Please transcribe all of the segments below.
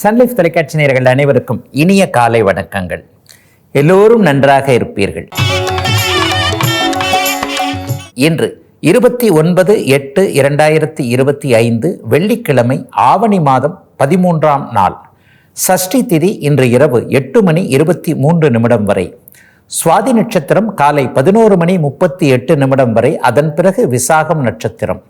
Sun Life தொலைக்காட்சி நேர்கள் அனைவருக்கும் இனிய காலை வணக்கங்கள். எல்லோரும் நன்றாக இருப்பீர்கள். இன்று இருபத்தி ஒன்பது எட்டு இரண்டாயிரத்தி இருபத்தி ஐந்து வெள்ளிக்கிழமை ஆவணி மாதம் பதிமூன்றாம் நாள். சஷ்டி திதி இன்று இரவு எட்டு மணி இருபத்தி மூன்று நிமிடம் வரை. சுவாதி நட்சத்திரம் காலை பதினோரு மணி முப்பத்தி எட்டு நிமிடம் வரை அதன் பிறகு விசாகம் நட்சத்திரம்.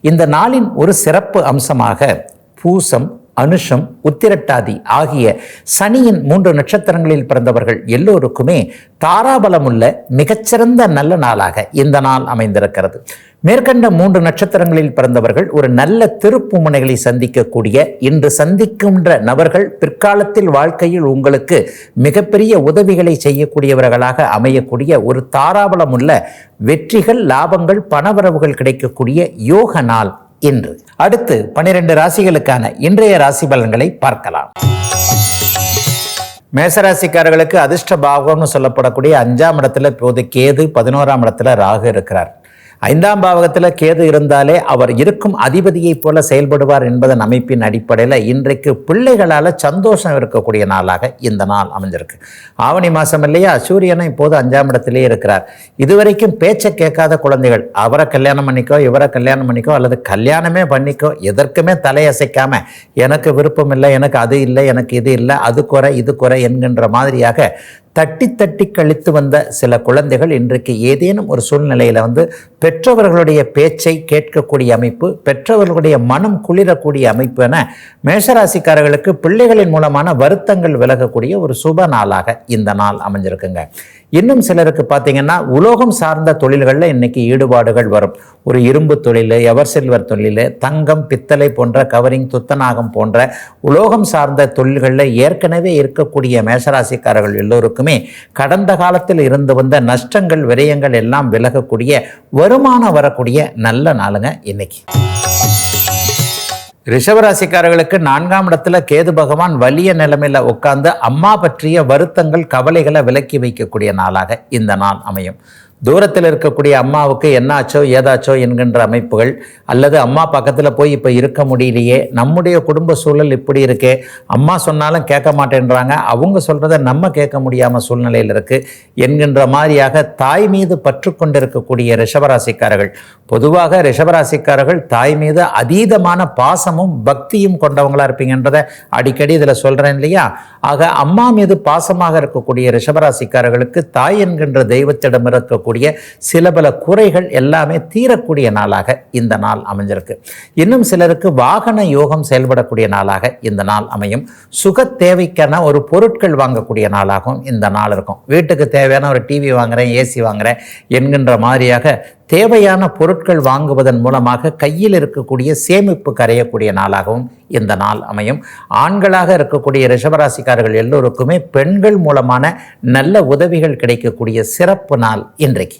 இந்த நாளின் ஒரு சிறப்பு அம்சமாக பூசம் அனுஷம் உத்திரட்டாதி ஆகிய சனியின் மூன்று நட்சத்திரங்களில் பிறந்தவர்கள் எல்லோருக்குமே தாராபலமுள்ள மிகச்சிறந்த நல்ல நாளாக இந்த நாள் அமைந்திருக்கிறது. மேற்கண்ட மூன்று நட்சத்திரங்களில் பிறந்தவர்கள் ஒரு நல்ல திருப்பு முனைகளை சந்திக்கக்கூடிய இன்று சந்திக்கின்ற நபர்கள் பிற்காலத்தில் வாழ்க்கையில் உங்களுக்கு மிகப்பெரிய உதவிகளை செய்யக்கூடியவர்களாக அமையக்கூடிய ஒரு தாராபலமுள்ள வெற்றிகள் லாபங்கள் பணவரவுகள் கிடைக்கக்கூடிய யோக நாள் இன்று. அடுத்து பனிரெண்டு ராசிகளுக்கான இன்றைய ராசி பலன்களை பார்க்கலாம். மேசராசிக்காரர்களுக்கு அதிர்ஷ்ட பாகம்னு சொல்லப்படக்கூடிய அஞ்சாம் இடத்துல இப்போது கேது பதினோராம் இடத்துல ராகு இருக்கிறார். ஐந்தாம் பாவகத்தில் கேது இருந்தாலே அவர் இருக்கும் அதிபதியைப் போல செயல்படுவார் என்பதன் அமைப்பின் அடிப்படையில் இன்றைக்கு பிள்ளைகளால் சந்தோஷம் இருக்கக்கூடிய நாளாக இந்த நாள் அமைஞ்சிருக்கு. ஆவணி மாதம் இல்லையா? சூரியனை இப்போது அஞ்சாம் இடத்திலே இருக்கிறார். இதுவரைக்கும் பேச்சை கேட்காத குழந்தைகள் அவரை கல்யாணம் பண்ணிக்கோ இவரை கல்யாணம் பண்ணிக்கோ அல்லது கல்யாணமே பண்ணிக்கோ எதற்குமே தலையசைக்காம எனக்கு விருப்பம் இல்லை எனக்கு அது இல்லை எனக்கு இது இல்லை அது குறை இது குறை என்கின்ற மாதிரியாக தட்டி தட்டி கழித்து வந்த சில குழந்தைகள் இன்றைக்கு ஏதேனும் ஒரு சூழ்நிலையில் வந்து பெற்றவர்களுடைய பேச்சை கேட்கக்கூடிய அமைப்பு பெற்றவர்களுடைய மனம் குளிரக்கூடிய அமைப்பு என மேஷராசிக்காரர்களுக்கு பிள்ளைகளின் மூலமான வருத்தங்கள் விலகக்கூடிய ஒரு சுப நாளாக இந்த நாள் அமைஞ்சிருக்குங்க. இன்னும் சிலருக்கு பார்த்தீங்கன்னா உலோகம் சார்ந்த தொழில்களில் இன்னைக்கு ஈடுபாடுகள் வரும். ஒரு இரும்பு தொழில் எவர் சில்வர் தொழில் தங்கம் பித்தளை போன்ற கவரிங் துத்தநாகம் போன்ற உலோகம் சார்ந்த தொழில்களில் ஏற்கனவே இருக்கக்கூடிய மேஷராசிக்காரர்கள் எல்லோருக்குமே கடந்த காலத்தில் இருந்து வந்த நஷ்டங்கள் விரயங்கள் எல்லாம் விலகக்கூடிய வருமானம் வரக்கூடிய நல்ல நாளுங்க இன்னைக்கு. ரிஷபராசிக்காரர்களுக்கு நான்காம் இடத்துல கேது பகவான் வலிய நிலைமையில உட்கார்ந்து அம்மா பற்றிய வருத்தங்கள் கவலைகளை விலக்கி வைக்கக்கூடிய நாளாக இந்த நாள் அமையும். தூரத்தில் இருக்கக்கூடிய அம்மாவுக்கு என்னாச்சோ ஏதாச்சோ என்கின்ற அமைப்புகள் அல்லது அம்மா பக்கத்தில் போய் இப்போ இருக்க முடியலையே நம்முடைய குடும்ப சூழல் இப்படி இருக்கே அம்மா சொன்னாலும் கேட்க மாட்டேன்றாங்க அவங்க சொல்கிறத நம்ம கேட்க முடியாமல் சூழ்நிலையில் இருக்குது என்கின்ற மாதிரியாக தாய் மீது பற்று கொண்டிருக்கக்கூடிய ரிஷபராசிக்காரர்கள். பொதுவாக ரிஷபராசிக்காரர்கள் தாய் மீது அதீதமான பாசமும் பக்தியும் கொண்டவங்களா இருப்பீங்கன்றதை அடிக்கடி இதில் சொல்கிறேன் இல்லையா? ஆக அம்மா மீது பாசமாக இருக்கக்கூடிய ரிஷபராசிக்காரர்களுக்கு தாய் என்கின்ற தெய்வத்திடம் இருக்கக்கூடிய சில பல குறைகள் எல்லாமே தீரக்கூடிய நாளாக இந்த நாள் அமைஞ்சிருக்கு. இன்னும் சிலருக்கு வாகன யோகம் செயல்படக்கூடிய நாளாக இந்த நாள் அமையும். சுக தேவைக்கான ஒரு பொருட்கள் வாங்கக்கூடிய நாளாகவும் இந்த நாள் இருக்கும். வீட்டுக்கு தேவையான ஒரு டிவி வாங்குறேன் ஏசி வாங்குறேன் என்கின்ற மாதிரியாக தேவையான பொருட்கள் வாங்குவதன் மூலமாக கையில் இருக்கக்கூடிய சேமிப்பு கரையக்கூடிய நாளாகவும் இந்த நாள் அமையும். ஆண்களாக இருக்கக்கூடிய ரிஷபராசிக்காரர்கள் எல்லோருக்குமே பெண்கள் மூலமான நல்ல உதவிகள் கிடைக்கக்கூடிய சிறப்பு நாள் இன்றைக்கு.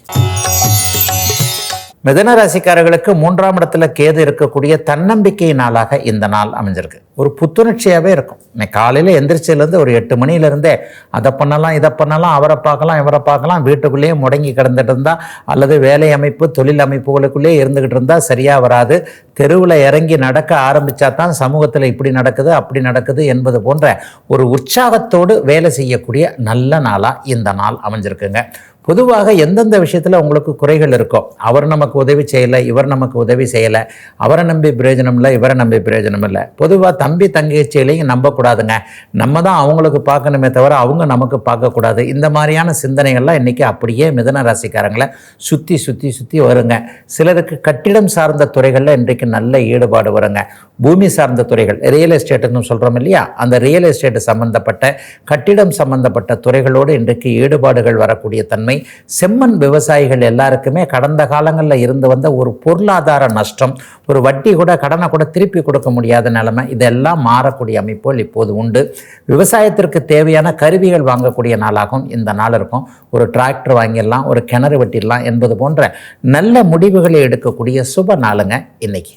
மிதன ராசிக்காரர்களுக்கு மூன்றாம் இடத்துல கேது இருக்கக்கூடிய தன்னம்பிக்கை நாளாக இந்த நாள் அமைஞ்சிருக்கு. ஒரு புத்துணர்ச்சியாகவே இருக்கும். இன்னைக்கு காலையில் எந்திரிச்சிலேருந்து ஒரு எட்டு மணிலேருந்தே அதை பண்ணலாம் இதை பண்ணலாம் அவரை பார்க்கலாம் இவரை பார்க்கலாம் வீட்டுக்குள்ளேயே முடங்கி கிடந்துட்டு இருந்தால் அல்லது வேலை அமைப்பு தொழில் அமைப்புகளுக்குள்ளேயே இருந்துக்கிட்டு இருந்தால் சரியாக வராது. தெருவில் இறங்கி நடக்க ஆரம்பித்தா தான் சமூகத்தில் இப்படி நடக்குது அப்படி நடக்குது என்பது போன்ற ஒரு உற்சாகத்தோடு வேலை செய்யக்கூடிய நல்ல நாளாக இந்த நாள் அமைஞ்சிருக்குங்க. பொதுவாக எந்தெந்த விஷயத்தில் உங்களுக்கு குறைகள் இருக்கோ அவர் நமக்கு உதவி செய்யலை இவர் நமக்கு உதவி செய்யலை அவரை நம்பி பிரயோஜனம் இல்லை இவரை நம்பி பிரயோஜனம் இல்லை. பொதுவாக தம்பி தங்கச்சியிலையும் நம்பக்கூடாதுங்க. நம்ம தான் அவங்களுக்கு பார்க்கணுமே தவிர அவங்க நமக்கு பார்க்கக்கூடாது. இந்த மாதிரியான சிந்தனைகள்லாம் இன்றைக்கி அப்படியே மிதன ராசிக்காரங்களை சுற்றி சுற்றி சுற்றி வருங்க. சிலருக்கு கட்டிடம் சார்ந்த துறைகளில் இன்றைக்கு நல்ல ஈடுபாடு வருங்க. பூமி சார்ந்த துறைகள் ரியல் எஸ்டேட்டுன்னு சொல்கிறோம் இல்லையா? அந்த ரியல் எஸ்டேட் சம்பந்தப்பட்ட கட்டிடம் சம்பந்தப்பட்ட துறைகளோடு இன்றைக்கு ஈடுபாடுகள் வரக்கூடிய தன்மை செம்மண் விவசாயிகள் எல்லாருக்குமே கடந்த காலங்களில் இருந்து வந்த ஒரு பொருளாதார நஷ்டம் ஒரு வட்டி கூட கடனை கூட திருப்பி கொடுக்க முடியாத நிலைமை இதெல்லாம் மாறக்கூடிய அமைப்புகள் இப்போது உண்டு. விவசாயத்திற்கு தேவையான கருவிகள் வாங்கக்கூடிய நாளாகும் இந்த நாள் இருக்கும். ஒரு டிராக்டர் வாங்கிடலாம் ஒரு கிணறு வெட்டிடலாம் என்பது போன்ற நல்ல முடிவுகளை எடுக்கக்கூடிய சுப நாளுங்க இன்னைக்கு.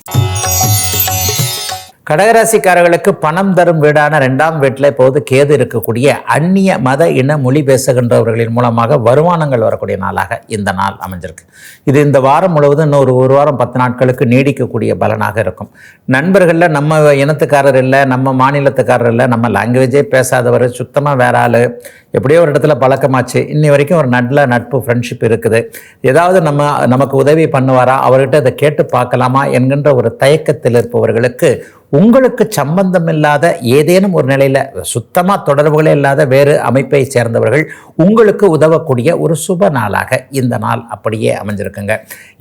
கடகராசிக்காரர்களுக்கு பணம் தரும் வீடான ரெண்டாம் வீட்டில் இப்போது கேது இருக்கக்கூடிய அந்நிய மத இன மொழி பேசுகின்றவர்களின் மூலமாக வருமானங்கள் வரக்கூடிய நாளாக இந்த நாள் அமைஞ்சிருக்கு. இது இந்த வாரம் முழுவதும் இன்னொரு ஒரு வாரம் பத்து நாட்களுக்கு நீடிக்கக்கூடிய பலனாக இருக்கும். நண்பர்களில் நம்ம இனத்துக்காரர் இல்லை நம்ம மாநிலத்துக்காரர் இல்லை நம்ம லாங்குவேஜே பேசாதவர் சுத்தமாக வேற ஆள் எப்படியோ ஒரு இடத்துல பழக்கமாச்சு இன்னி வரைக்கும் ஒரு நல்ல நட்பு ஃப்ரெண்ட்ஷிப் இருக்குது. ஏதாவது நம்ம நமக்கு உதவி பண்ணுவாரா அவர்கிட்ட இதை கேட்டு பார்க்கலாமா என்கின்ற ஒரு தயக்கத்தில் இருப்பவர்களுக்கு உங்களுக்கு சம்பந்தம் இல்லாத ஏதேனும் ஒரு நிலையில் சுத்தமாக தொடர்புகளே இல்லாத வேறு அமைப்பை சேர்ந்தவர்கள் உங்களுக்கு உதவக்கூடிய ஒரு சுப நாளாக இந்த நாள் அப்படியே அமைஞ்சிருக்குங்க.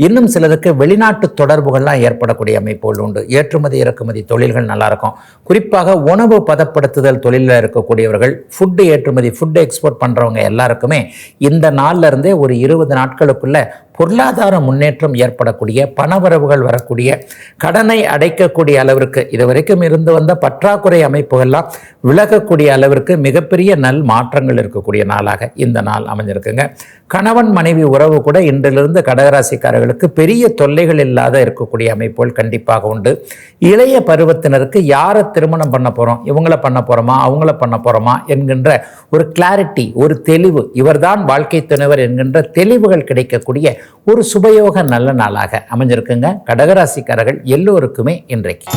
இன்னும் சிலருக்கு வெளிநாட்டு தொடர்புகள்லாம் ஏற்படக்கூடிய அமைப்புகள் உண்டு. ஏற்றுமதி இறக்குமதி தொழில்கள் நல்லாயிருக்கும். குறிப்பாக உணவு பதப்படுத்துதல் தொழிலில் இருக்கக்கூடியவர்கள் ஃபுட்டு ஏற்றுமதி ஃபுட்டு எக்ஸ்போர்ட் பண்ணுறவங்க எல்லாருக்குமே இந்த நாள்ல இருந்தே ஒரு இருபது நாட்களுக்குள்ள பொருளாதார முன்னேற்றம் ஏற்படக்கூடிய பணவரவுகள் வரக்கூடிய கடனை அடைக்கக்கூடிய அளவிற்கு இதுவரைக்கும் இருந்து வந்த பற்றாக்குறை அமைப்புகள்லாம் விலகக்கூடிய அளவிற்கு மிகப்பெரிய நல் மாற்றங்கள் இருக்கக்கூடிய நாளாக இந்த நாள் அமைஞ்சிருக்குங்க. கணவன் மனைவி உறவு கூட இன்றிலிருந்து கடகராசிக்காரர்களுக்கு பெரிய தொல்லைகள் இல்லாத இருக்கக்கூடிய அமைப்புகள் கண்டிப்பாக உண்டு. இளைய பருவத்தினருக்கு யாரை திருமணம் பண்ண போகிறோம் இவங்கள பண்ண போகிறோமா அவங்கள பண்ண போகிறோமா என்கின்ற ஒரு கிளாரிட்டி ஒரு தெளிவு இவர்தான் வாழ்க்கை துணைவர் என்கின்ற தெளிவுகள் கிடைக்கக்கூடிய ஒரு சுபயோக நல்ல நாளாக அமைஞ்சிருக்குங்க. கடகராசிக்காரர்கள் எல்லோருக்குமே இன்றைக்கு.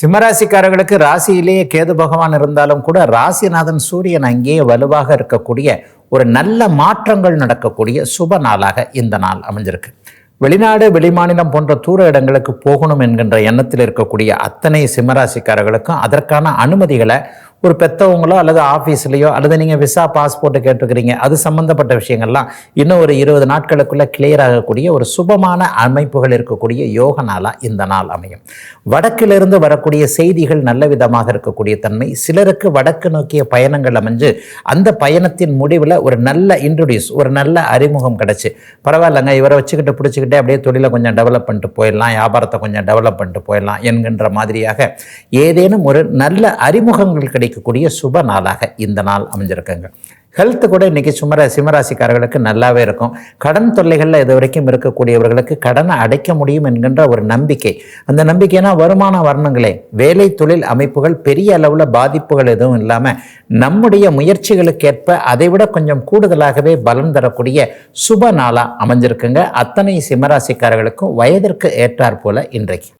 சிம்மராசிக்காரர்களுக்கு ராசியிலேயே கேது பகவான் இருந்தாலும் கூட ராசிநாதன் சூரியன் அங்கேயே வலுவாக இருக்கக்கூடிய ஒரு நல்ல மாற்றங்கள் நடக்கக்கூடிய சுப நாளாக இந்த நாள் அமைஞ்சிருக்கு. வெளிநாடு வெளிமாநிலம் போன்ற தூர இடங்களுக்கு போகணும் என்கின்ற எண்ணத்தில் இருக்கக்கூடிய அத்தனை சிம்மராசிக்காரர்களுக்கும் அதற்கான அனுமதிகளை ஒரு பெற்றவங்களோ அல்லது ஆஃபீஸ்லேயோ அல்லது நீங்கள் விசா பாஸ்போர்ட்டு கேட்டிருக்கிறீங்க அது சம்மந்தப்பட்ட விஷயங்கள்லாம் இன்னும் ஒரு இருபது நாட்களுக்குள்ளே கிளியர் ஆகக்கூடிய ஒரு சுபமான அமைப்புகள் இருக்கக்கூடிய யோக நாளாக இந்த நாள் அமையும். வடக்கிலிருந்து வரக்கூடிய செய்திகள் நல்ல விதமாக இருக்கக்கூடிய தன்மை. சிலருக்கு வடக்கு நோக்கிய பயணங்கள் அமைஞ்சு அந்த பயணத்தின் முடிவில் ஒரு நல்ல இன்ட்ரடியூஸ் ஒரு நல்ல அறிமுகம் கிடச்சி. பரவாயில்லைங்க இவரை வச்சுக்கிட்டு பிடிச்சிக்கிட்டே அப்படியே தொழிலை கொஞ்சம் டெவலப் பண்ணிட்டு போயிடலாம் வியாபாரத்தை கொஞ்சம் டெவலப் பண்ணிட்டு போயிடலாம் என்கின்ற மாதிரியாக ஏதேனும் ஒரு நல்ல அறிமுகங்கள் கிடைக்கும் கிடைக்கக்கூடிய சுப நாளாக இந்த நாள் அமைஞ்சிருக்குங்க. ஹெல்த்து கூட இன்றைக்கி சுமர சிம்மராசிக்காரர்களுக்கு நல்லாவே இருக்கும். கடன் தொல்லைகளில் இது வரைக்கும் இருக்கக்கூடியவர்களுக்கு கடனை அடைக்க முடியும் என்கின்ற ஒரு நம்பிக்கை. அந்த நம்பிக்கைனா வருமானம் வரணுங்களே. வேலை தொழில் அமைப்புகள் பெரிய அளவில் பாதிப்புகள் எதுவும் இல்லாமல் நம்முடைய முயற்சிகளுக்கேற்ப அதைவிட கொஞ்சம் கூடுதலாகவே பலம் தரக்கூடிய சுப நாளாக அமைஞ்சிருக்குங்க. அத்தனை சிம்மராசிக்காரர்களுக்கும் வயதிற்கு ஏற்றாற்போல் இன்றைக்கு.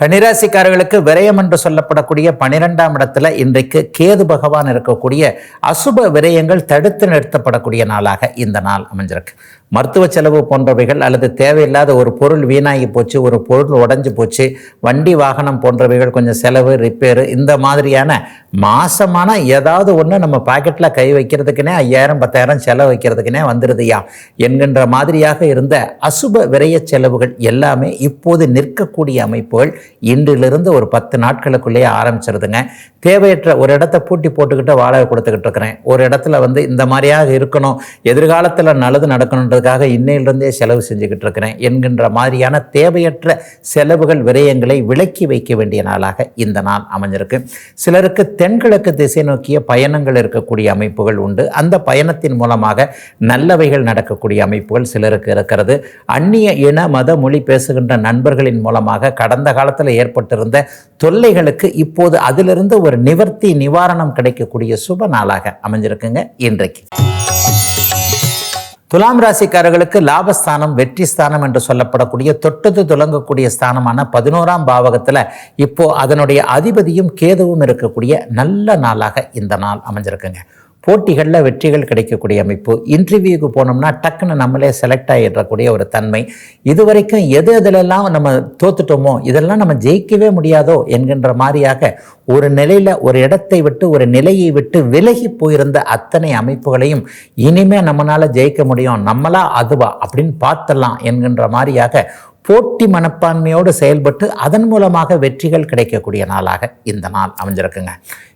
கன்னிராசிக்காரர்களுக்கு விரயம் என்று சொல்லப்படக்கூடிய பனிரெண்டாம் இடத்துல இன்றைக்கு கேது பகவான் இருக்கக்கூடிய அசுப விரயங்கள் தடுத்து நிறுத்தப்படக்கூடிய நாளாக இந்த நாள் அமைஞ்சிருக்கு. மருத்துவ செலவு போன்றவைகள் அல்லது தேவையில்லாத ஒரு பொருள் வீணாகி போச்சு ஒரு பொருள் உடஞ்சி போச்சு வண்டி வாகனம் போன்றவைகள் கொஞ்சம் செலவு ரிப்பேரு இந்த மாதிரியான மாசமான ஏதாவது ஒன்று நம்ம பாக்கெட்டில் கை வைக்கிறதுக்குனே ஐயாயிரம் பத்தாயிரம் செலவு வைக்கிறதுக்குனே வந்துடுதுயா என்கின்ற மாதிரியாக இருந்த அசுப விரைய செலவுகள் எல்லாமே இப்போது நிற்கக்கூடிய அமைப்புகள் இன்றிலிருந்து ஒரு பத்து நாட்களுக்குள்ளேயே ஆரம்பிச்சிருதுங்க. தேவையற்ற ஒரு இடத்த பூட்டி போட்டுக்கிட்டு வாடகை கொடுத்துக்கிட்டு இருக்கிறேன். ஒரு இடத்துல வந்து இந்த மாதிரியாக இருக்கணும் எதிர்காலத்தில் நல்லது பண்ணுறதுக்காக இன்னையிலிருந்தே செலவு செஞ்சுக்கிட்டு இருக்கிறேன் என்கின்ற மாதிரியான தேவையற்ற செலவுகள் விரயங்களை விலக்கி வைக்க வேண்டிய நாளாக இந்த நாள் அமைஞ்சிருக்கு. சிலருக்கு தென்கிழக்கு திசை நோக்கிய பயணங்கள் இருக்கக்கூடிய அமைப்புகள் உண்டு. அந்த பயணத்தின் மூலமாக நல்லவைகள் நடக்கக்கூடிய அமைப்புகள் சிலருக்கு இருக்கிறது. அந்நிய இன மத மொழி பேசுகின்ற நண்பர்களின் மூலமாக கடந்த காலத்தில் ஏற்பட்டிருந்த தொல்லைகளுக்கு இப்போது அதிலிருந்து ஒரு நிவர்த்தி நிவாரணம் கிடைக்கக்கூடிய சுப நாளாக அமைஞ்சிருக்குங்க. இன்றைக்கு. துலாம் ராசிக்காரர்களுக்கு லாபஸ்தானம் வெற்றி ஸ்தானம் என்று சொல்லப்படக்கூடிய தொட்டது துலங்கக்கூடிய ஸ்தானமான பதினோராம் பாவகத்தில் இப்போ அதனுடைய அதிபதியும் கேதுவும் இருக்கக்கூடிய நல்ல நாளாக இந்த நாள் அமைஞ்சிருக்குங்க. போட்டிகளில் வெற்றிகள் கிடைக்கக்கூடிய அமைப்பு. இன்டர்வியூக்கு போனோம்னா டக்குன்னு நம்மளே செலக்ட் ஆகிடக்கூடிய ஒரு தன்மை. இதுவரைக்கும் எது எதுலெல்லாம் நம்ம தோத்துட்டோமோ இதெல்லாம் நம்ம ஜெயிக்கவே முடியாதோ என்கின்ற மாதிரியாக ஒரு நிலையில் ஒரு இடத்தை விட்டு ஒரு நிலையை விட்டு விலகி போயிருந்த அத்தனை அமைப்புகளையும் இனிமே நம்மளால் ஜெயிக்க முடியும். நம்மளா அதுவா அப்படின்னு பார்த்தலாம் என்கின்ற மாதிரியாக போட்டி மனப்பான்மையோடு செயல்பட்டு அதன் மூலமாக வெற்றிகள் கிடைக்கக்கூடிய நாளாக இந்த நாள் அமைஞ்சிருக்குங்க.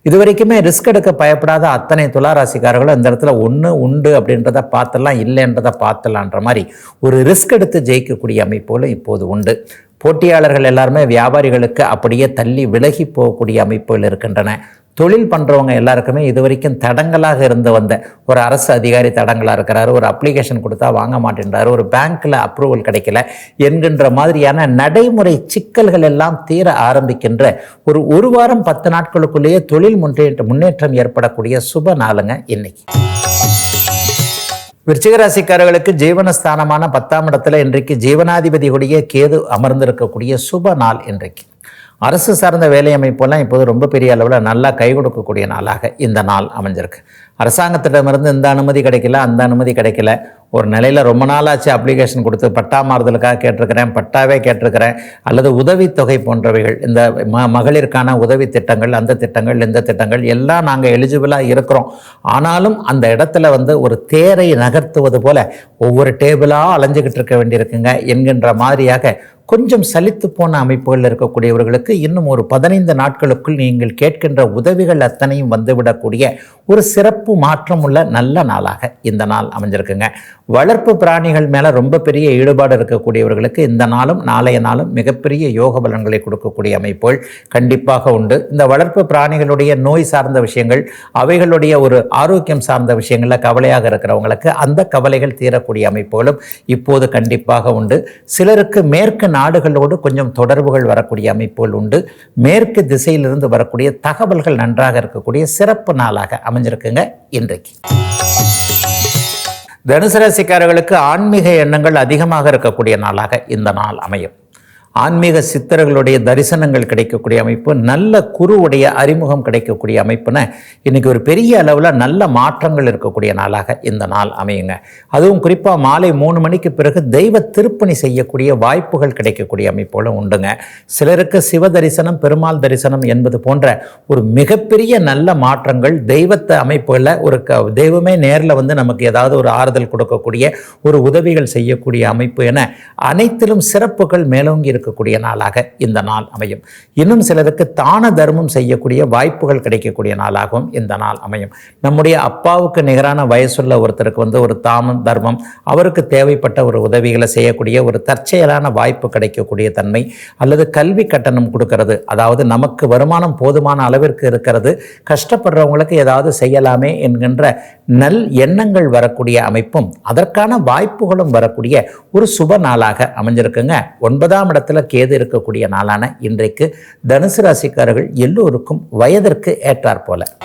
இது வரைக்குமே ரிஸ்க் எடுக்க பயப்படாத அத்தனை துளாராசிக்காரர்களும் இந்த இடத்துல ஒன்று உண்டு அப்படின்றத பார்த்தலாம் இல்லைன்றதை பார்த்துலான்ற மாதிரி ஒரு ரிஸ்க் எடுத்து ஜெயிக்கக்கூடிய அமைப்புகளும் இப்போது உண்டு. போட்டியாளர்கள் எல்லாருமே வியாபாரிகளுக்கு அப்படியே தள்ளி விலகி போகக்கூடிய அமைப்புகள் இருக்கின்றன. தொழில் பண்ணுறவங்க எல்லாருக்குமே இது வரைக்கும் தடங்கலாக இருந்து வந்த ஒரு அரசு அதிகாரி தடங்களாக இருக்கிறாரு ஒரு அப்ளிகேஷன் கொடுத்தா வாங்க மாட்டேன்றாரு ஒரு பேங்க்கில் அப்ரூவல் கிடைக்கல என்கின்ற மாதிரியான நடைமுறை சிக்கல்கள் எல்லாம் தீர ஆரம்பிக்கின்ற ஒரு ஒரு வாரம் பத்து நாட்களுக்குள்ளேயே தொழில் முன்னேற்ற முன்னேற்றம் ஏற்படக்கூடிய சுப நாளுங்க இன்னைக்கு. விருச்சிகராசிக்காரர்களுக்கு ஜீவனஸ்தானமான பத்தாம் இடத்துல இன்றைக்கு ஜீவனாதிபதியுடைய கேது அமர்ந்திருக்கக்கூடிய சுப நாள் இன்றைக்கு. அரசு சார்ந்த வேலை அமைப்பெல்லாம் இப்போது ரொம்ப பெரிய அளவில் நல்லா கை கொடுக்கக்கூடிய நாளாக இந்த நாள் அமைஞ்சிருக்கு. அரசாங்கத்திடமிருந்து இந்த அனுமதி கிடைக்கல அந்த அனுமதி கிடைக்கல. ஒரு நிலையில் ரொம்ப நாளாச்சு அப்ளிகேஷன் கொடுத்து பட்டா மாறுதலுக்காக கேட்டிருக்கிறேன் பட்டாவே கேட்டிருக்கிறேன். அல்லது உதவித்தொகை போன்றவைகள் இந்த ம மகளிருக்கான உதவி திட்டங்கள் அந்த திட்டங்கள் இந்த திட்டங்கள் எல்லாம் நாங்கள் எலிஜிபிளாக இருக்கிறோம். ஆனாலும் அந்த இடத்துல வந்து ஒரு தேரை நகர்த்துவது போல ஒவ்வொரு டேபிளாக அலைஞ்சிக்கிட்டு இருக்க வேண்டியிருக்குங்க என்கின்ற மாதிரியாக கொஞ்சம் சலித்து போன அமைப்புகளில் இருக்கக்கூடியவர்களுக்கு இன்னும் ஒரு பதினைந்து நாட்களுக்குள் நீங்கள் கேட்கின்ற உதவிகள் அத்தனையும் வந்துவிடக்கூடிய ஒரு சிறப்பு மாற்றம் உள்ள நல்ல நாளாக இந்த நாள் அமைஞ்சிருக்குங்க. வளர்ப்பு பிராணிகள் மேலே ரொம்ப பெரிய ஈடுபாடு இருக்கக்கூடியவர்களுக்கு இந்த நாளும் நாளைய நாளும் மிகப்பெரிய யோக பலன்களை கொடுக்கக்கூடிய அமைப்புகள் கண்டிப்பாக உண்டு. இந்த வளர்ப்பு பிராணிகளுடைய நோய் சார்ந்த விஷயங்கள் அவைகளுடைய ஒரு ஆரோக்கியம் சார்ந்த விஷயங்களில் கவலையாக இருக்கிறவங்களுக்கு அந்த கவலைகள் தீரக்கூடிய அமைப்புகளும் இப்போது கண்டிப்பாக உண்டு. சிலருக்கு மேற்கு நாடுகளோடு கொஞ்சம் தொடர்புகள் வரக்கூடிய அமைப்புகள் உண்டு. மேற்கு திசையிலிருந்து வரக்கூடிய தகவல்கள் நன்றாக இருக்கக்கூடிய சிறப்பு நாளாக அமைஞ்சிருக்குங்க இன்றைக்கு. தனுசு ராசிக்காரர்களுக்கு ஆன்மீக எண்ணங்கள் அதிகமாக இருக்கக்கூடிய நாளாக இந்த நாள் அமையும். ஆன்மீக சித்தர்களுடைய தரிசனங்கள் கிடைக்கக்கூடிய அமைப்பு நல்ல குருவுடைய அறிமுகம் கிடைக்கக்கூடிய அமைப்புன்னு இன்னைக்கு ஒரு பெரிய அளவில் நல்ல மாற்றங்கள் இருக்கக்கூடிய நாளாக இந்த நாள் அமையுங்க. அதுவும் குறிப்பாக மாலை மூணு மணிக்கு பிறகு தெய்வ திருப்பணி செய்யக்கூடிய வாய்ப்புகள் கிடைக்கக்கூடிய அமைப்புகளும் உண்டுங்க. சிலருக்கு சிவ தரிசனம் பெருமாள் தரிசனம் என்பது போன்ற ஒரு மிகப்பெரிய நல்ல மாற்றங்கள் தெய்வத்தை அமைப்புகளில் ஒரு க தெய்வமே நேரில் வந்து நமக்கு ஏதாவது ஒரு ஆறுதல் கொடுக்கக்கூடிய ஒரு உதவிகள் செய்யக்கூடிய அமைப்பு என அனைத்திலும் சிறப்புகள் மேலோங்கி இருக்கக்கூடிய நாளாக இந்த நாள் அமையும். இன்னும் சிலருக்கு தான தர்மம் செய்யக்கூடிய வாய்ப்புகள் கிடைக்கக்கூடிய நாளாகவும் இந்த நாள் அமையும். நம்முடைய அப்பாவுக்கு நிகரான வயசுள்ள ஒருத்தருக்கு வந்து ஒரு தாமம் தர்மம் அவருக்கு தேவைப்பட்ட ஒரு உதவிகளை செய்யக்கூடிய ஒரு தற்செயலான வாய்ப்பு கிடைக்கக்கூடிய தன்மை அல்லது கல்வி கட்டணம் கொடுக்கறது. அதாவது நமக்கு வருமானம் போதுமான அளவிற்கு இருக்கிறது. கஷ்டப்படுறவங்களுக்கு ஏதாவது செய்யலாமே என்கின்ற நல் எண்ணங்கள் வரக்கூடிய அமைப்பும் அதற்கான வாய்ப்புகளும் வரக்கூடிய ஒரு சுப நாளாக அமைஞ்சிருக்குங்க. ஒன்பதாம் இடத்தில் கேது இருக்கக்கூடிய நாளான இன்றைக்கு தனுசு ராசிக்காரர்கள் எல்லோருக்கும் வயதிற்கு ஏற்றாற் போல.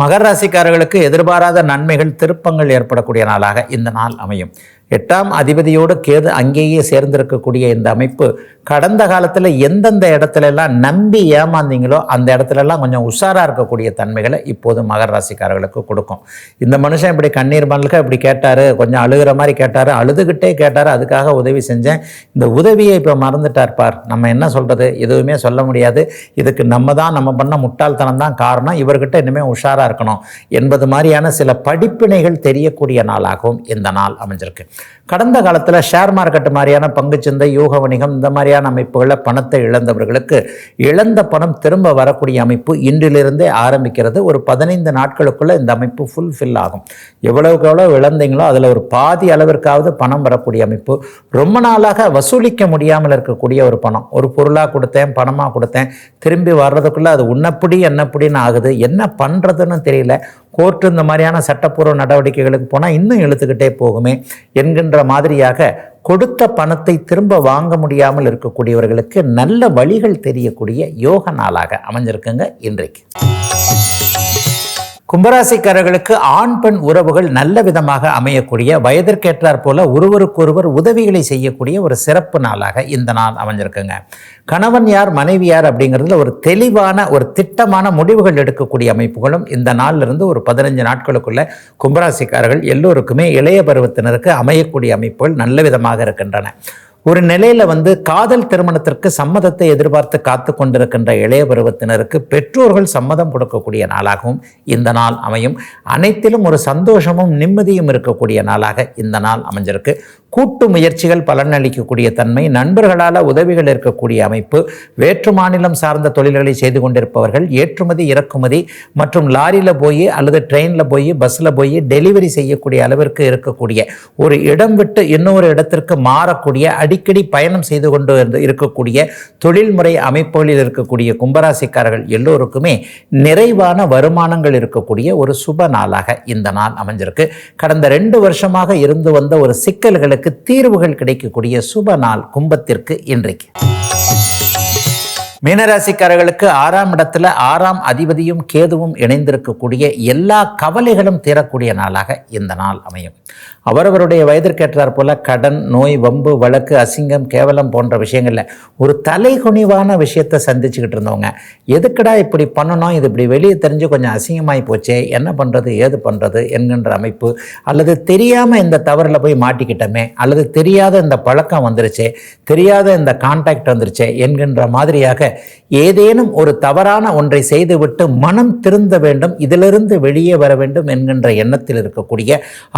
மகர ராசிக்காரர்களுக்கு எதிர்பாராத நன்மைகள் திருப்பங்கள் ஏற்படக்கூடிய நாளாக இந்த நாள் அமையும். எட்டாம் அதிபதியோடு கேது அங்கேயே சேர்ந்திருக்கக்கூடிய இந்த அமைப்பு கடந்த காலத்தில் எந்தெந்த இடத்துல எல்லாம் நம்பி ஏமாந்தீங்களோ அந்த இடத்துலலாம் கொஞ்சம் உஷாராக இருக்கக்கூடிய தன்மைகளை இப்போது மகர ராசிக்காரர்களுக்கு கொடுக்கும். இந்த மனுஷன் இப்படி கண்ணீர் மல்க இப்படி கேட்டார் கொஞ்சம் அழுகிற மாதிரி கேட்டார் அழுதுகிட்டே கேட்டார் அதுக்காக உதவி செஞ்சேன். இந்த உதவியை இப்போ மறந்துட்டார் பார். நம்ம என்ன சொல்கிறது எதுவுமே சொல்ல முடியாது. இதுக்கு நம்ம தான் நம்ம பண்ண முட்டாள்தனம் தான் காரணம். இவர்கிட்ட இனிமேல் உஷாராக இருக்கணும். என்பது மாதிரியான சில படிப்பினைகள் தெரியக்கூடிய நாளாகவும் இந்த நாள் அமைஞ்சிருக்கு. கடந்த காலத்தில் ஷேர் மார்க்கெட் மாதிரியான பங்குச்சந்தை யூக வணிகம் இந்த மாதிரியான அமைப்புகளில் பணத்தை இழந்தவர்களுக்கு இழந்த பணம் திரும்ப வரக்கூடிய அமைப்பு இன்றிலிருந்தே ஆரம்பிக்கிறது. ஒரு பதினைந்து நாட்களுக்குள்ள இந்த அமைப்பு ஃபுல்ஃபில் ஆகும். எவ்வளவுக்கு எவ்வளோ இழந்தீங்களோ அதில் ஒரு பாதி அளவிற்காவது பணம் வரக்கூடிய அமைப்பு. ரொம்ப நாளாக வசூலிக்க முடியாமல் இருக்கக்கூடிய ஒரு பணம். ஒரு பொருளாக கொடுத்தேன் பணமாக கொடுத்தேன் திரும்பி வர்றதுக்குள்ளே அது உன்னப்படி என்னப்படின்னு ஆகுது. என்ன பண்ணுறதுன்னு தெரியல. கோர்ட்டு இந்த மாதிரியான சட்டப்பூர்வ நடவடிக்கைகளுக்கு போனால் இன்னும் இழுத்துக்கிட்டே போகுமே. என்கின்ற மாதிரியாக கொடுத்த பணத்தை திரும்ப வாங்க முடியாமல் இருக்கக்கூடியவர்களுக்கு நல்ல வழிகள் தெரியக்கூடிய யோக நாளாக அமைஞ்சிருக்குங்க இன்றைக்கு. கும்பராசிக்காரர்களுக்கு ஆண் பெண் உறவுகள் நல்ல விதமாக அமையக்கூடிய வயதிற்கேற்றாற் போல ஒருவருக்கொருவர் உதவிகளை செய்யக்கூடிய ஒரு சிறப்பு நாளாக இந்த நாள் அமைஞ்சிருக்குங்க. கணவன் யார் மனைவி யார் அப்படிங்கிறதுல ஒரு தெளிவான ஒரு திட்டமான முடிவுகள் எடுக்கக்கூடிய அமைப்புகளும் இந்த நாளிலிருந்து ஒரு பதினஞ்சு நாட்களுக்குள்ள கும்பராசிக்காரர்கள் எல்லோருக்குமே இளைய பருவத்தினருக்கு அமையக்கூடிய அமைப்புகள் நல்ல விதமாக இருக்கின்றன. ஒரு நிலையில வந்து காதல் திருமணத்திற்கு சம்மதத்தை எதிர்பார்த்து காத்து கொண்டிருக்கின்ற இளைய பருவத்தினருக்கு பெற்றோர்கள் சம்மதம் கொடுக்கக்கூடிய நாளாகவும் இந்த நாள் அமையும். அனைத்திலும் ஒரு சந்தோஷமும் நிம்மதியும் இருக்கக்கூடிய நாளாக இந்த நாள் அமைஞ்சிருக்கு. கூட்டு முயற்சிகள் பலனளிக்கக்கூடிய தன்மை நண்பர்களால் உதவிகள் இருக்கக்கூடிய அமைப்பு வேற்று மாநிலம் சார்ந்த தொழில்களை செய்து கொண்டிருப்பவர்கள் ஏற்றுமதி இறக்குமதி மற்றும் லாரியில் போய் அல்லது ட்ரெயினில் போய் பஸ்ஸில் போய் டெலிவரி செய்யக்கூடிய அளவிற்கு இருக்கக்கூடிய ஒரு இடம் விட்டு இன்னொரு இடத்திற்கு மாறக்கூடிய அடி அடிக்கடி பயணம் செய்து கொண்டு இருக்கக்கூடிய தொழில்முறை அமைப்புகளில் இருக்கக்கூடிய கும்பராசிக்காரர்கள் எல்லோருக்குமே நிறைவான வருமானங்கள் இருக்கக்கூடிய ஒரு சுப நாளாக இந்த நாள் அமைஞ்சிருக்கு. கடந்த ரெண்டு வருஷமாக இருந்து வந்த ஒரு சிக்கல்களுக்கு தீர்வுகள் கிடைக்கக்கூடிய சுப நாள் கும்பத்திற்கு இன்றைக்கு. மீனராசிக்காரர்களுக்கு ஆறாம் இடத்துல ஆறாம் அதிபதியும் கேதுவும் இணைந்திருக்கக்கூடிய எல்லா கவலைகளும் தீரக்கூடிய நாளாக இந்த நாள் அமையும். அவரவருடைய வயதிற்கேற்றார் போல கடன் நோய் வம்பு வழக்கு அசிங்கம் கேவலம் போன்ற விஷயங்களில் ஒரு தலைகுனிவான விஷயத்தை சந்திச்சுக்கிட்டு இருந்தவங்க. எதுக்குடா இப்படி பண்ணணும்? இது இப்படி வெளியே தெரிஞ்சு கொஞ்சம் அசிங்கமாகி போச்சே. என்ன பண்ணுறது ஏது பண்ணுறது என்கின்ற அமைப்பு. அல்லது தெரியாமல் இந்த தவறில் போய் மாட்டிக்கிட்டோமே. அல்லது தெரியாத இந்த பழக்கம் வந்துருச்சே. தெரியாத இந்த கான்டாக்ட் வந்துருச்சே என்கின்ற மாதிரியாக ஏதேனும் ஒரு தவறான ஒன்றை செய்துவிட்டு மனம் திருந்த வேண்டும் இதிலிருந்து வெளியே வர வேண்டும் என்கின்ற எண்ணத்தில் இருக்கக்கூடிய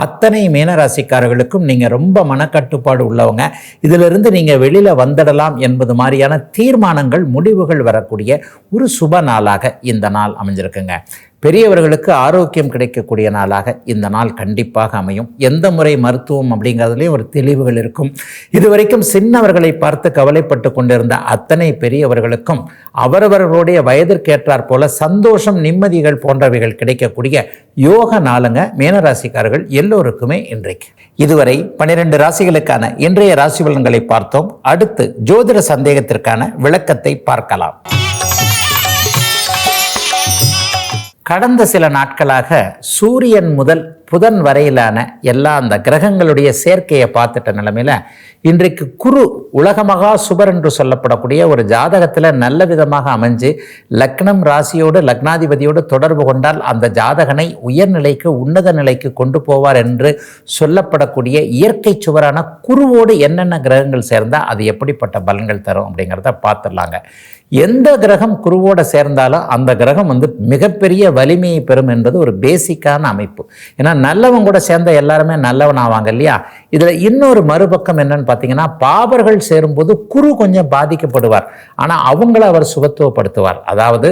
அத்தனை மீனராசிக்காரர்களுக்கும் நீங்கள் ரொம்ப மனக்கட்டுப்பாடு உள்ளவங்க. இதிலிருந்து நீங்கள் வெளியில் வந்துடலாம் என்பது மாதிரியான தீர்மானங்கள் முடிவுகள் வரக்கூடிய ஒரு சுப நாளாக இந்த நாள் அமைஞ்சிருக்குங்க. பெரியவர்களுக்கு ஆரோக்கியம் கிடைக்கக்கூடிய நாளாக இந்த நாள் கண்டிப்பாக அமையும். எந்த முறை மருத்துவம் அப்படிங்கிறதுலேயும் ஒரு தெளிவுகள் இருக்கும். இதுவரைக்கும் சின்னவர்களை பார்த்து கவலைப்பட்டு கொண்டிருந்த அத்தனை பெரியவர்களுக்கும் அவரவர்களுடைய வயதிற்கேற்றாற் போல சந்தோஷம் நிம்மதிகள் போன்றவைகள் கிடைக்கக்கூடிய யோக நாளுங்க மீனராசிக்காரர்கள் எல்லோருக்குமே இன்றைக்கு. இதுவரை பன்னிரண்டு ராசிகளுக்கான இன்றைய ராசி பலன்களை பார்த்தோம். அடுத்து ஜோதிட சந்தேகத்திற்கான விளக்கத்தை பார்க்கலாம். கடந்த சில நாட்களாக சூரியன் முதல் புதன் வரையிலான எல்லா அந்த கிரகங்களுடைய சேர்க்கையை பார்த்துட்ட நிலமையில இன்றைக்கு குரு உலகமகா சுபர் என்று சொல்லப்படக்கூடிய ஒரு ஜாதகத்தில் நல்ல விதமாக அமைஞ்சு லக்னம் ராசியோடு லக்னாதிபதியோடு தொடர்பு கொண்டால் அந்த ஜாதகனை உயர்நிலைக்கு உன்னத நிலைக்கு கொண்டு போவார் என்று சொல்லப்படக்கூடிய இயற்கை சுவரான குருவோடு என்னென்ன கிரகங்கள் சேர்ந்தால் அது எப்படிப்பட்ட பலன்கள் தரும் அப்படிங்கிறத பார்த்துடலாங்க. எந்த கிரகம் குருவோட சேர்ந்தாலும் அந்த கிரகம் வந்து மிகப்பெரிய வலிமையை பெறும் என்பது ஒரு பேசிக்கான அமைப்பு. ஏன்னா நல்லவன் கூட சேர்ந்த எல்லாருமே நல்லவன் ஆவாங்க இல்லையா? இதில் இன்னொரு மறுபக்கம் என்னன்னு பார்த்தீங்கன்னா பாபர்கள் சேரும்போது குரு கொஞ்சம் பாதிக்கப்படுவார். ஆனால் அவங்கள அவர் சுகத்துவப்படுத்துவார் அதாவது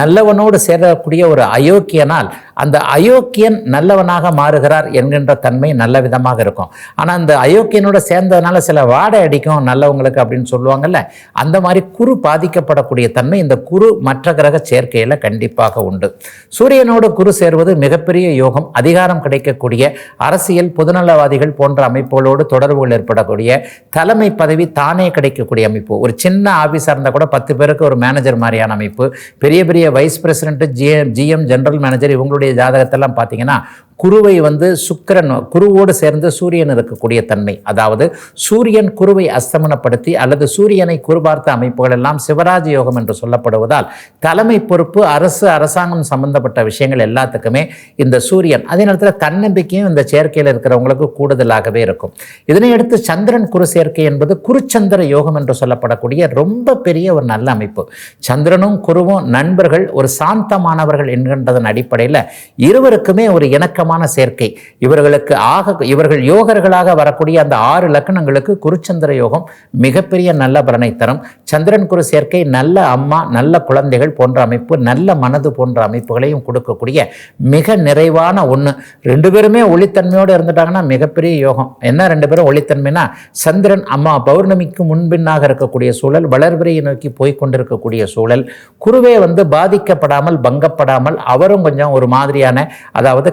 நல்லவனோடு சேரக்கூடிய ஒரு அயோக்கியனால் அந்த அயோக்கியன் நல்லவனாக மாறுகிறார் என்கின்ற தன்மை நல்ல விதமாக இருக்கும். ஆனால் அந்த அயோக்கியனோட சேர்ந்ததுனால சில வாடை அடிக்கும் நல்லவங்களுக்கு அப்படின்னு சொல்லுவாங்கல்ல அந்த மாதிரி குரு பாதிக்கப்படக்கூடிய தன்மை இந்த குரு மற்ற கிரக சேர்க்கையில் கண்டிப்பாக உண்டு. சூரியனோடு குரு சேர்வது மிகப்பெரிய யோகம் அதிகாரம் கிடைக்கக்கூடிய அரசியல் பொதுநலவாதிகள் போன்ற அமைப்புகளோடு தொடர்புகள் ஏற்படக்கூடிய தலைமை பதவி தானே கிடைக்கக்கூடிய அமைப்பு. ஒரு சின்ன ஆஃபீஸாக இருந்தால் கூட பத்து பேருக்கு ஒரு மேனேஜர் மாதிரியான அமைப்பு. பெரிய பெரிய vice president GM GM general manager இவங்களுடைய ஜாதகத்தெல்லாம் பார்த்தீங்கன்னா குருவை வந்து சுக்கிரன் குருவோடு சேர்ந்து சூரியன் இருக்கக்கூடிய தன்மை. அதாவது சூரியன் குருவை அஸ்தமனப்படுத்தி அல்லது சூரியனை குருபார்த்த அமைப்புகள் எல்லாம் சிவராஜ யோகம் என்று சொல்லப்படுவதால் தலைமை பொறுப்பு அரசு அரசாங்கம் சம்பந்தப்பட்ட விஷயங்கள் எல்லாத்துக்குமே இந்த சூரியன். அதே நேரத்தில் தன்னம்பிக்கையும் இந்த சேர்க்கையில் இருக்கிறவங்களுக்கு கூடுதலாகவே இருக்கும். இதனை அடுத்து சந்திரன் குரு சேர்க்கை என்பது குருச்சந்திர யோகம் என்று சொல்லப்படக்கூடிய ரொம்ப பெரிய ஒரு நல்ல அமைப்பு. சந்திரனும் குருவும் நண்பர்கள் ஒரு சாந்தமானவர்கள் என்கின்றதன் அடிப்படையில் இருவருக்குமே ஒரு இணக்கமான சேர்க்கை. இவர்களுக்கு ஆக இவர்கள் யோகர்களாக வரக்கூடிய அந்த ஆறு லக்கணங்களுக்கு குருச்சந்திர யோகம் மிகப்பெரிய நல்ல பலனை தரும். சந்திரன் குரு சேர்க்கை நல்ல அம்மா நல்ல குழந்தைகள் போன்ற அமைப்பு நல்ல மனது போன்ற அமைப்புகளையும் கொடுக்கக்கூடிய மிக நிறைவான ஒன்று ரெண்டு பேருமே ஒளித்தன்மையோடு இருந்துட்டாங்கன்னா மிகப்பெரிய யோகம். என்ன ரெண்டு பேரும் ஒளித்தன்மைனா? சந்திரன் அம்மா பௌர்ணமிக்கு முன்பின்னாக இருக்கக்கூடிய சூழல் வளர்பிறையை நோக்கி போய் கொண்டிருக்கக்கூடிய சூழல். குருவே வந்து பாதிக்கப்படாமல் பங்கப்படாமல் அவரும் கொஞ்சம் ஒரு மாதிரியான அதாவது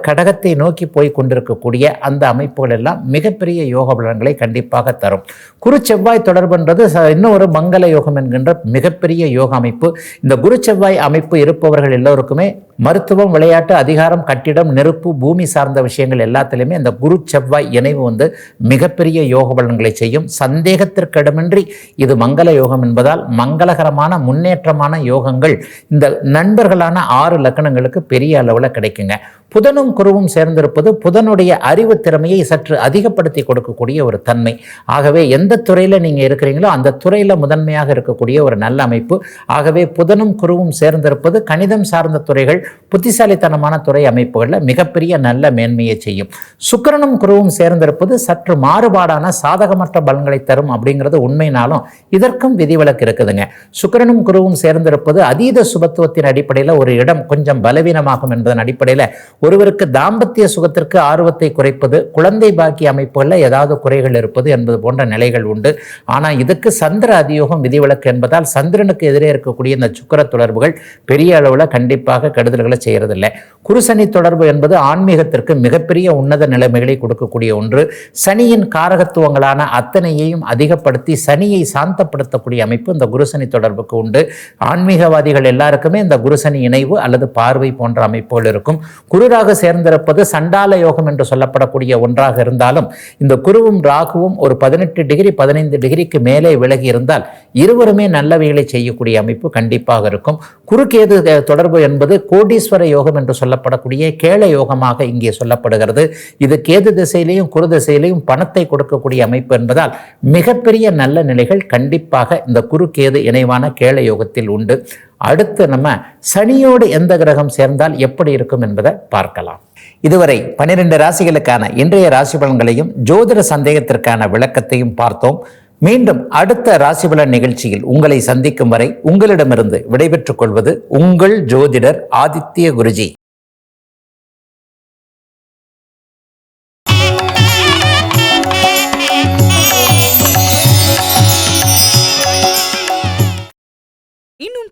கடகத்தை நோக்கி போய் கொண்டிருக்கக்கூடிய அந்த அமைப்புகள் எல்லாம் மிகப்பெரிய யோக பலன்களை கண்டிப்பாக தரும். குரு செவ்வாய் தொடர்புன்றது ச- இன்னும் ஒரு மங்கள யோகம் என்கின்ற மிகப்பெரிய யோக அமைப்பு. இந்த குரு செவ்வாய் அமைப்பு இருப்பவர்கள் எல்லோருக்குமே மருத்துவம் விளையாட்டு அதிகாரம் கட்டிடம் நெருப்பு பூமி சார்ந்த விஷயங்கள் எல்லாத்திலுமே அந்த குரு செவ்வாய் இணைவு வந்து மிகப்பெரிய யோக பலன்களை செய்யும். சந்தேகத்திற்கிடமின்றி இது மங்கள யோகம் என்பதால் மங்களகரமான முன்னேற்றமான யோகங்கள் இந்த நண்பர்களான ஆறு லக்கணங்களுக்கு பெரிய அளவில் கிடைக்குங்க. புதனும் குருவும் புதனும் சேர்ந்திருப்பது புதனுடைய அறிவு திறமையை சற்று அதிகப்படுத்தி கொடுக்கக்கூடிய ஒரு தன்மை. ஆகவே எந்த துறையில் நீங்கள் இருக்கிறீங்களோ அந்த துறையில் முதன்மையாக இருக்கக்கூடிய ஒரு நல்ல அமைப்பு. ஆகவே புதனும் குருவும் சேர்ந்திருப்பது கணிதம் சார்ந்த துறைகள் புத்திசாலித்தனமான துறை அமைப்புகளில் மிகப்பெரிய நல்ல மேன்மையை செய்யும். சுக்கரனும் குருவும் சேர்ந்திருப்பது சற்று மாறுபாடான சாதகமற்ற பலன்களை தரும் அப்படிங்கிறது உண்மைனாலும் இதற்கும் விதிவிலக்கு இருக்குதுங்க. சுக்கரனும் குருவும் சேர்ந்திருப்பது அதீத சுபத்துவத்தின் அடிப்படையில் ஒரு இடம் கொஞ்சம் பலவீனமாகும் என்பதன் அடிப்படையில் ஒருவருக்கு தாம தாம்பத்திய சுகத்திற்கு ஆர்வத்தை குறைப்பது குழந்தை பாக்கிய அமைப்புகளில் ஏதாவது குறைகள் இருப்பது என்பது போன்ற நிலைகள் உண்டு. ஆனால் இதுக்கு சந்திர அதியோகம் விதிவிலக்கு என்பதால் சந்திரனுக்கு எதிரே இருக்கக்கூடிய இந்த சுக்கர தொடர்புகள் பெரிய அளவில் கண்டிப்பாக கெடுதல்களை செய்கிறதில்லை குருசனி தொடர்பு என்பது ஆன்மீகத்திற்கு மிகப்பெரிய உன்னத நிலைமைகளை கொடுக்கக்கூடிய ஒன்று. சனியின் காரகத்துவங்களான அத்தனையையும் அதிகப்படுத்தி சனியை சாந்தப்படுத்தக்கூடிய அமைப்பு இந்த குருசனி தொடர்புக்கு உண்டு. ஆன்மீகவாதிகள் எல்லாருக்குமே இந்த குருசனி இணைவு அல்லது பார்வை போன்ற அமைப்புகள் இருக்கும். குருராக சேர்ந்திருப்பது சண்டால யோகம் என்று சொல்லப்படக்கூடிய ஒன்றாக இருந்தாலும் இந்த குருவும் ராகுவும் ஒரு பதினெட்டு டிகிரி பதினைந்து டிகிரிக்கு மேலே விலகி இருந்தால் இருவருமே நல்லவைகளை செய்யக்கூடிய அமைப்பு கண்டிப்பாக இருக்கும். குறுக்கேது தொடர்பு என்பது கோடீஸ்வர யோகம் என்று சொல்லப்படக்கூடிய கேள யோகமாக இங்கே சொல்லப்படுகிறது. இது கேது திசையிலையும் குரு திசையிலையும் பணத்தை கொடுக்கக்கூடிய அமைப்பு என்பதால் மிகப்பெரிய நல்ல நிலைகள் கண்டிப்பாக இந்த குறுக்கேது இணைவான கேள யோகத்தில் உண்டு. அடுத்து நம்ம சனியோடு எந்த கிரகம் சேர்ந்தால் எப்படி இருக்கும் என்பதை பார்க்கலாம். இதுவரை பன்னிரெண்டு ராசிகளுக்கான இன்றைய ராசி பலன்களையும் ஜோதிட சந்தேகத்திற்கான விளக்கத்தையும் பார்த்தோம். மீண்டும் அடுத்த ராசிபலன் நிகழ்ச்சியில் உங்களை சந்திக்கும் வரை உங்களிடமிருந்து விடைபெற்றுக் கொள்வது உங்கள் ஜோதிடர் ஆதித்ய குருஜி.